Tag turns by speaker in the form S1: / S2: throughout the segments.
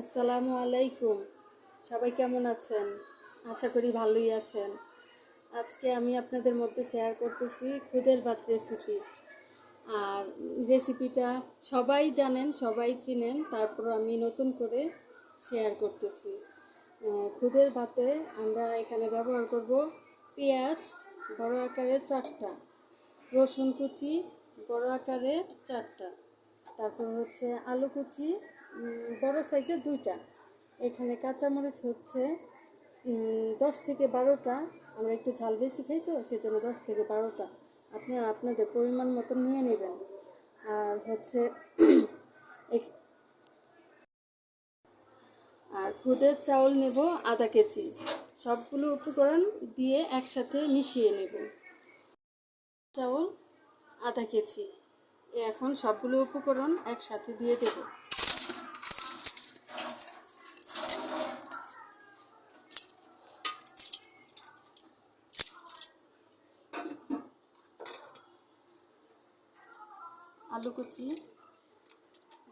S1: আসসালামু আলাইকুম। সবাই কেমন আছেন? আশা করি ভালোই আছেন। আজকে আমি আপনাদের মধ্যে শেয়ার করতেছি খুদের ভাত রেসিপি আর রেসিপিটা সবাই জানেন, সবাই চিনেন, তারপর আমি নতুন করে শেয়ার করতেছি। খুদের ভাতে আমরা এখানে ব্যবহার করব পেঁয়াজ, বড় আকারের চারটা, রসুন কুচি, বড় আকারের চারটা, তারপর হচ্ছে আলু কুচি বড় সাইজের দুইটা। এখানে কাঁচামরিচ হচ্ছে দশ থেকে বারোটা। আমরা একটু ঝাল বেশি খাই তো, সেজন্য দশ থেকে বারোটা। আপনারা আপনাদের পরিমাণ মতো নিয়ে নেবেন। আর হচ্ছে আর খুদের চাউল নেব আধা কেজি। সবগুলো উপকরণ দিয়ে একসাথে মিশিয়ে নেব। চাউল আধা কেজি। এখন সবগুলো উপকরণ একসাথে দিয়ে দেব। আলু কুচি,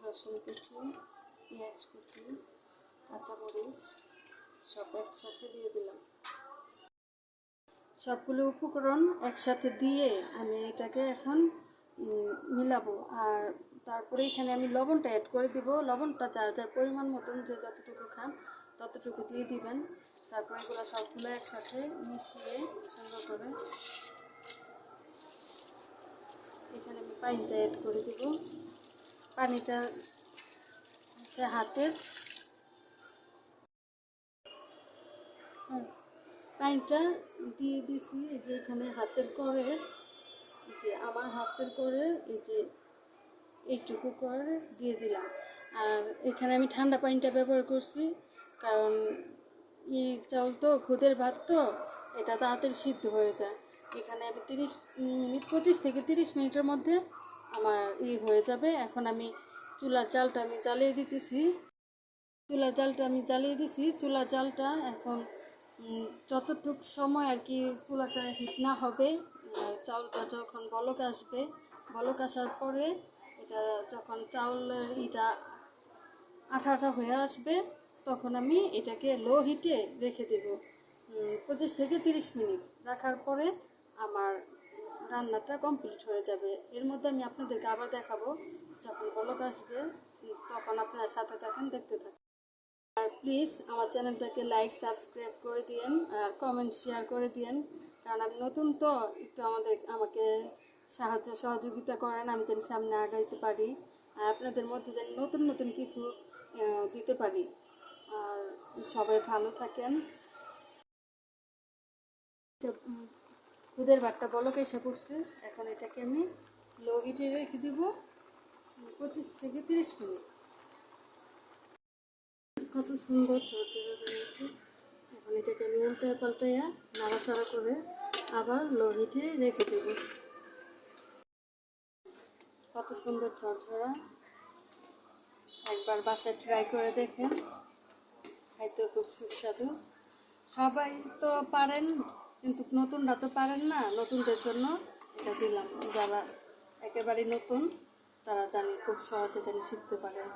S1: রসুন কুচি, পেঁয়াজ কুচি, কাঁচামরিচ, সব একসাথে দিয়ে দিলাম। সবগুলো উপকরণ একসাথে দিয়ে আমি এটাকে এখন মিলাবো। আর তারপরে এখানে আমি লবণটা অ্যাড করে দিব। লবণটা যার যার পরিমাণ মতন যে যতটুকু খান ততটুকু দিয়ে দিবেন। তারপরে এগুলো সবগুলো একসাথে মিশিয়ে সুন্দর করে এখানে আমি পানিটা অ্যাড করে দিব। পানিটা হচ্ছে হাতের। পানিটা দিয়ে দিছি, এই যে এখানে হাতের করে যে আমার হাতের করে, এই যে এইটুকু করে দিয়ে দিলাম। আর এখানে আমি ঠান্ডা পানিটা ব্যবহার করছি, কারণ ই চাউল তো, খুদের ভাত তো, এটা তাড়াতাড়ি সিদ্ধ হয়ে যায়। এখানে আমি তিরিশ মিনিট, পঁচিশ থেকে তিরিশ মিনিটের মধ্যে আমার ই হয়ে যাবে। এখন আমি চুলার জালটা আমি জ্বালিয়ে দিতেছি। চুলার জালটা আমি জ্বালিয়ে দিছি। চুলার জালটা এখন যতটুক সময় আর কি চুলাটা হিট না হবে চাউলটা যখন বলক আসবে, বলক আসার পরে এটা যখন চাউলের এটা আঠা আঠা হয়ে আসবে, তখন আমি এটাকে লো হিটে রেখে দেব পঁচিশ থেকে তিরিশ মিনিট। রাখার পরে আমার রান্নাটা কমপ্লিট হয়ে যাবে। এর মধ্যে আমি আপনাদেরকে আবার দেখাবো, যখন বলক আসবে, তখন আপনারা সাথে থাকেন, দেখতে থাকেন। আর প্লিজ আমার চ্যানেলটাকে লাইক সাবস্ক্রাইব করে দিয়েন, আর কমেন্ট শেয়ার করে দিয়েন। কারণ আমি নতুন তো, একটু আমাদের, আমাকে সাহায্য, সহযোগিতা করেন, আমি যেন সামনে আগাইতে পারি, আর আপনাদের মধ্যে যেন নতুন নতুন কিছু দিতে পারি। আর সবাই ভালো থাকেন। খুদের ভাতটা বলক এসে পড়ছে এখন এটাকে আমি লো হিটে রেখে দিব পঁচিশ থেকে তিরিশ মিনিট। কত সুন্দর ঝরঝরে হয়েছে এখন এটাকে আমি উল্টায় পাল্টাইয়া নাড়াচাড়া করে আবার লো হিটে রেখে দেব। কত সুন্দর ঝরঝরা। একবার বাসায় ট্রাই করে দেখেন। খাইতে খুব সুস্বাদু। সবাই তো পারেন কিন্তু নতুনরা তো পারেন না, নতুনদের জন্য এটা দিলাম। যারা একেবারে নতুন, তারা জানি খুব সহজে জানি শিখতে পারেন